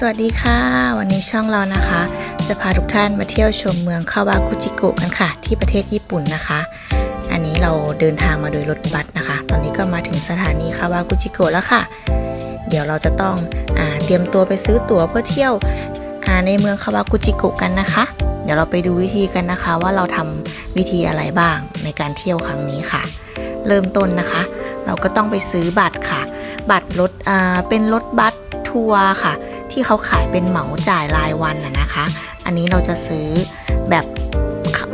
สวัสดีค่ะ วันนี้ช่องเรานะคะ จะพาทุกท่านมาเที่ยวชมเมืองคาวากุจิโกะกันค่ะ ที่ประเทศญี่ปุ่นนะคะ อันนี้เราเดินทางมาโดยรถบัสนะคะ ตอนนี้ก็มาถึงสถานีคาวากุจิโกะแล้วค่ะ เดี๋ยวเราจะต้องอเตรียมตัวไปซื้อตั๋วเพื่อเที่ยวในเมืองคาวากุจิโกะกันนะคะ เดี๋ยวเราไปดูวิธีกันนะคะ ว่าเราทำวิธีอะไรบ้างในการเที่ยวครั้งนี้ค่ะ เริ่มต้นนะคะ เราก็ต้องไปซื้อบัตรค่ะ บัตรรถเป็นรถบัสทัวร์ค่ะ ที่เขาขายเป็นเหมาจ่ายรายวันนะนะคะ อันนี้เราจะซื้อแบบ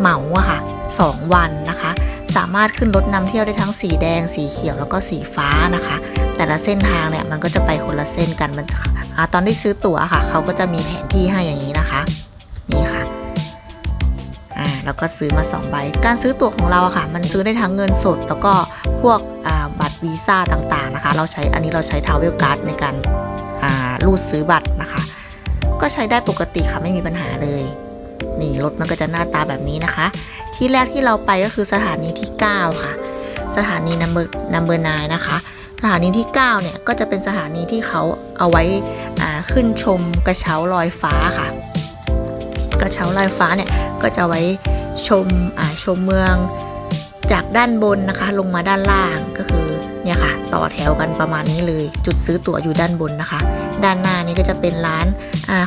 เหมาอะค่ะ2วันนะคะ สามารถขึ้นรถนำเที่ยวได้ทั้งสีแดง สีเขียวแล้วก็สีฟ้านะคะ แต่ละเส้นทางเนี่ยมันก็จะไปคนละเส้นกันมันจะอาตอนที่ซื้อตั๋วค่ะ เขาก็จะมีแผนที่ให้อย่างนี้นะคะ นี่ค่ะอ่าแล้วก็ซื้อมา2ใบการซื้อตั๋วของเราค่ะ มันซื้อได้ทั้งเงินสด แล้วก็พวกบัตรวีซ่าต่างๆนะคะ เราใช้อันนี้เราใช้ทาวเวลการ์ดในการ รูดซื้อบัตรนะคะ ก็ใช้ได้ปกติค่ะไม่มีปัญหาเลยนี่รถมันก็จะหน้าตาแบบนี้นะคะ ที่แรกที่เราไปก็คือสถานีที่ 9 ค่ะ สถานีนัมเบอร์นัมเบอร์นนะคะ สถานีที่ 9 เนี่ยก็จะเป็นสถานีที่เขาเอาไว้อ่าขึ้นชมกระเช้าลอยฟ้าค่ะ กระเช้าลอยฟ้าเนี่ยก็จะไว้ชมอ่าชมเมืองจากด้านบนนะคะ ลงมาด้านล่างก็คือ เนี่ยค่ะ ต่อแถวกันประมาณนี้เลย จุดซื้อตั๋วอยู่ด้านบนนะคะ ด้านหน้านี้ก็จะเป็นร้าน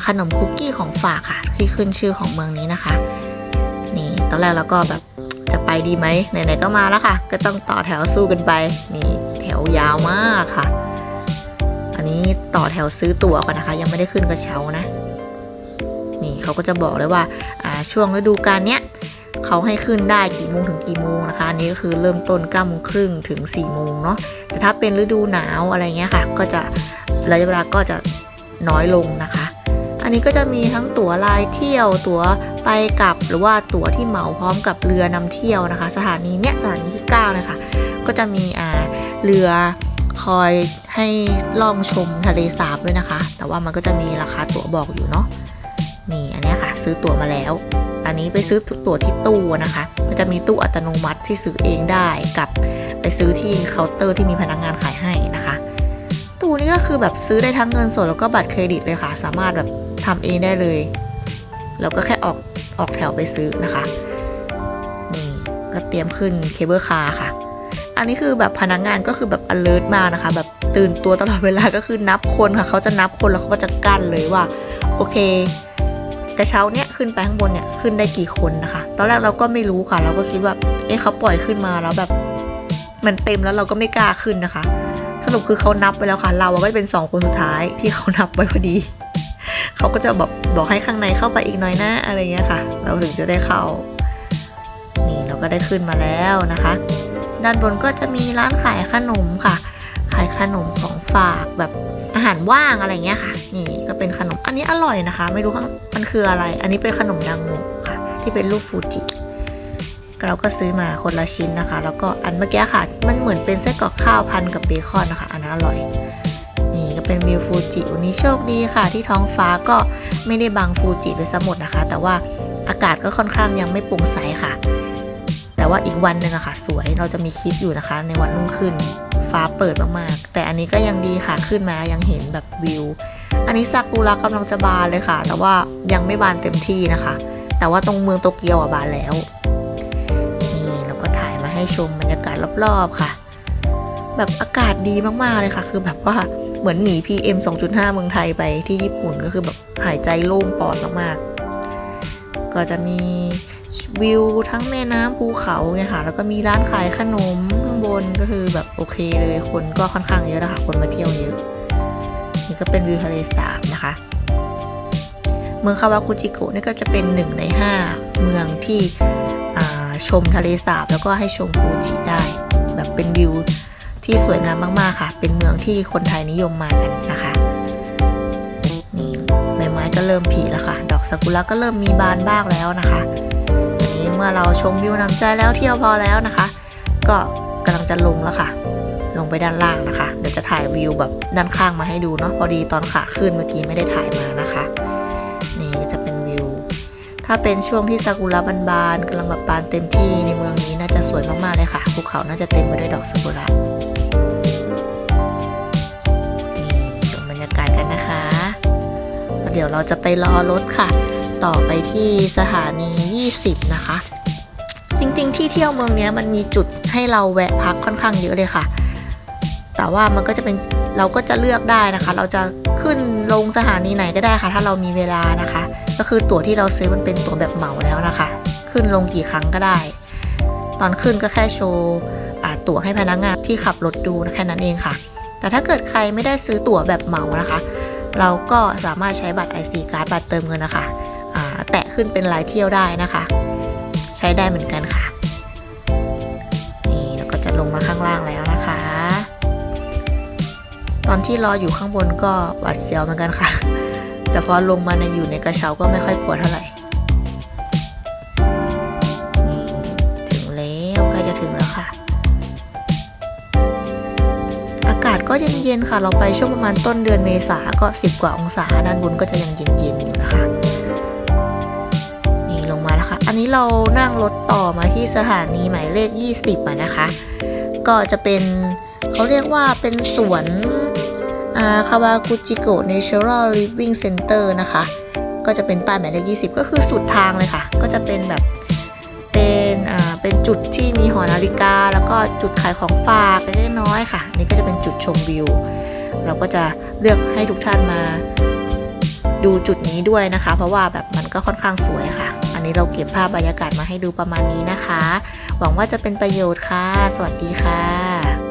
ขนมคุกกี้ของฝากค่ะ ที่ขึ้นชื่อของเมืองนี้นะคะ นี่ตอนแรกเราก็แบบจะไปดีไหมไหนๆก็มาแล้วค่ะ ก็ต้องต่อแถวสู้กันไป นี่แถวยาวมากค่ะ อันนี้ต่อแถวซื้อตั๋วก่อนนะคะ ยังไม่ได้ขึ้นกระเช้านะ นี่เขาก็จะบอกเลยว่าช่วงฤดูกาลเนี้ย เขาให้ขึ้นได้กี่โมงถึงกี่โมงนะคะอันนี้ก็คือเริ่มต้น9ก้าโมงครึ่งถึง4ี่โมงเนาะแต่ถ้าเป็นฤดูหนาวอะไรเงี้ยค่ะ ก็จะระยะเวลาก็จะน้อยลงนะคะ อันนี้ก็จะมีทั้งตั๋วรายเที่ยวตั๋วไปกลับหรือว่าตั๋วที่เหมาพร้อมกับเรือนำเที่ยวนะคะ สถานีเนี้ยสถานีที่9นะคะก็จะมีอ่าเรือคอยให้ล่องชมทะเลสาบด้วยนะคะ แต่ว่ามันก็จะมีราคาตั๋วบอกอยู่เนาะนี่อันเนี้ยค่ะ ซื้อตั๋วมาแล้ว อันนี้ไปซื้อตั๋วที่ตู้นะคะ ก็จะมีตู้อัตโนมัติที่ซื้อเองได้กับไปซื้อที่เคาน์เตอร์ที่มีพนักงานขายให้นะคะ ตู้นี้ก็คือแบบซื้อได้ทั้งเงินสดแล้วก็บัตรเครดิตเลยค่ะ สามารถแบบทำเองได้เลยเราก็แค่ออกออกแถวไปซื้อนะคะ นี่ก็เตรียมขึ้นเคเบิลคาร์ค่ะ อันนี้คือแบบพนักงานก็คือแบบ alert มากนะคะ แบบตื่นตัวตลอดเวลาก็คือนับคนค่ะ เขาจะนับคนแล้วเขาก็จะกั้นเลยว่า โอเคกระเช้าเนี่ย ขึ้นไปข้างบนเนี่ยขึ้นได้กี่คนนะคะ ตอนแรกเราก็ไม่รู้ค่ะ เราก็คิดว่า เอ๊ะเขาปล่อยขึ้นมาแล้วแบบมันเต็มแล้วเราก็ไม่กล้าขึ้นนะคะ สรุปคือเขานับไปแล้วค่ะ เราก็เป็นสองคนสุดท้ายที่เขานับไว้พอดีเขาก็จะบอกบอกให้ข้างในเข้าไปอีกหน่อยนะอะไรเงี้ยค่ะ เราถึงจะได้เข้า นี่เราก็ได้ขึ้นมาแล้วนะคะ ด้านบนก็จะมีร้านขายขนมค่ะ ขายขนมของฝากแบบอาหารว่างอะไรเงี้ยค่ะ นี่ ขนม อันนี้อร่อยนะคะ ไม่รู้ข้ามันคืออะไร อันนี้เป็นขนมดังโงค่ะ ที่เป็นรูปฟูจิเราก็ซื้อมาคนละชิ้นนะคะ แล้วก็อันเมื่อกี้ค่ะ มันเหมือนเป็นไส้กรอกข้าวพันกับเบคอนนะคะ อันนั้นอร่อย นี่ก็เป็นวิวฟูจิวันนี้โชคดีค่ะ ที่ท้องฟ้าก็ไม่ได้บังฟูจิไปซะหมดนะคะ แต่ว่าอากาศก็ค่อนข้างยังไม่โปร่งใสค่ะ แต่ว่าอีกวันหนึ่งอะค่ะ สวยเราจะมีคลิปอยู่นะคะ ในวันรุ่งขึ้นฟ้าเปิดมากๆ แต่อันนี้ก็ยังดีค่ะขึ้นมายังเห็นแบบวิว อันนี้ซากุระกำลังจะบานเลยค่ะ แต่ว่ายังไม่บานเต็มที่นะคะ แต่ว่าตรงเมืองโตเกียวอะบานแล้ว นี่เราก็ถ่ายมาให้ชมบรรยากาศรอบๆค่ะ แบบอากาศดีมากๆเลยค่ะ คือแบบว่าเหมือนหนี PM 2.5 เมืองไทยไปที่ญี่ปุ่นก็คือแบบหายใจโล่งปอดมากๆ ก็จะมีวิวทั้งแม่น้ำภูเขาไงค่ะ แล้วก็มีร้านขายขนมข้างบนก็คือแบบโอเคเลยคนก็ค่อนข้างเยอะนะคะคนมาเที่ยวเยอะ นี่ก็เป็นวิวทะเลสาบนะคะ เมืองคาวากุจิโกะนี่ก็จะเป็นหนึ่งในห้าเมืองที่ชมทะเลสาบแล้วก็ให้ชมฟูจิได้ แบบเป็นวิวที่สวยงามมาก ๆ ค่ะ เป็นเมืองที่คนไทยนิยมมากันนะคะ นี่ใบไม้ก็เริ่มผลิแล้วค่ะ ดอกซากุระก็เริ่มมีบานบ้างแล้วนะคะนนี้เมื่อเราชมวิวนำใจแล้วเที่ยวพอแล้วนะคะ ก็กำลังจะลงแล้วค่ะ ลงไปด้านล่างนะคะ เดี๋ยวจะถ่ายวิวแบบด้านข้างมาให้ดูเนาะพอดีตอนขาขึ้นเมื่อกี้ไม่ได้ถ่ายมานะคะ นี่จะเป็นวิว ถ้าเป็นช่วงที่ซากุระบานๆกำลังแบบบานเต็มที่ในเมืองนี้น่าจะสวยมากๆเลยค่ะภูเขาน่าจะเต็มไปด้วยดอกซากุระนี่ชมบรรยากาศกันนะคะ เดี๋ยวเราจะไปรอรถค่ะ ต่อไปที่สถานี 20 นะคะจริงๆ ที่เที่ยวเมืองนี้มันมีจุดให้เราแวะพักค่อนข้างเยอะเลยค่ะ แต่ว่ามันก็จะเป็นเราก็จะเลือกได้นะคะ เราจะขึ้นลงสถานีไหนก็ได้ค่ะ ถ้าเรามีเวลานะคะ ก็คือตั๋วที่เราซื้อมันเป็นตั๋วแบบเหมาแล้วนะคะ ขึ้นลงกี่ครั้งก็ได้ ตอนขึ้นก็แค่โชว์ตั๋วให้พนักงานที่ขับรถดูแค่นั้นเองค่ะ แต่ถ้าเกิดใครไม่ได้ซื้อตั๋วแบบเหมานะคะ เราก็สามารถใช้บัตร IC card บัตรเติมเงินนะคะแตะขึ้นเป็นรายเที่ยวได้นะคะ ใช้ได้เหมือนกันค่ะ อนที่รออยู่ข้างบนก็หวาดเสียวเหมือนกันค่ะ แต่พอลงมาในอยู่ในกระเช้าก็ไม่ค่อยกลัวเท่าไหร่ถึงแล้วใกล้จะถึงแล้วค่ะ อากาศก็เย็นๆค่ะ เราไปช่วงประมาณต้นเดือนเมษาก็ 10 กว่าองศาด้านบนก็จะยังเย็นๆอยู่นะคะนี่ลงมาแล้วค่ะ อันนี้เรานั่งรถต่อมาที่สถานีหมายเลข 20อะนะคะ ก็จะเป็นเขาเรียกว่าเป็นสวน คาวากุจิโกะ Natural Living Center นะคะ ก็จะเป็นป้ายหมายเลข20 ก็คือสุดทางเลยค่ะ ก็จะเป็นแบบเป็นอ่าเป็นจุดที่มีหอนาฬิกา แล้วก็จุดขายของฝากเล็กน้อยค่ะนี่ก็จะเป็นจุดชมวิว เราก็จะเลือกให้ทุกท่านมาดูจุดนี้ด้วยนะคะ เพราะว่าแบบมันก็ค่อนข้างสวยค่ะ อันนี้เราเก็บภาพบรรยากาศมาให้ดูประมาณนี้นะคะ หวังว่าจะเป็นประโยชน์ค่ะ สวัสดีค่ะ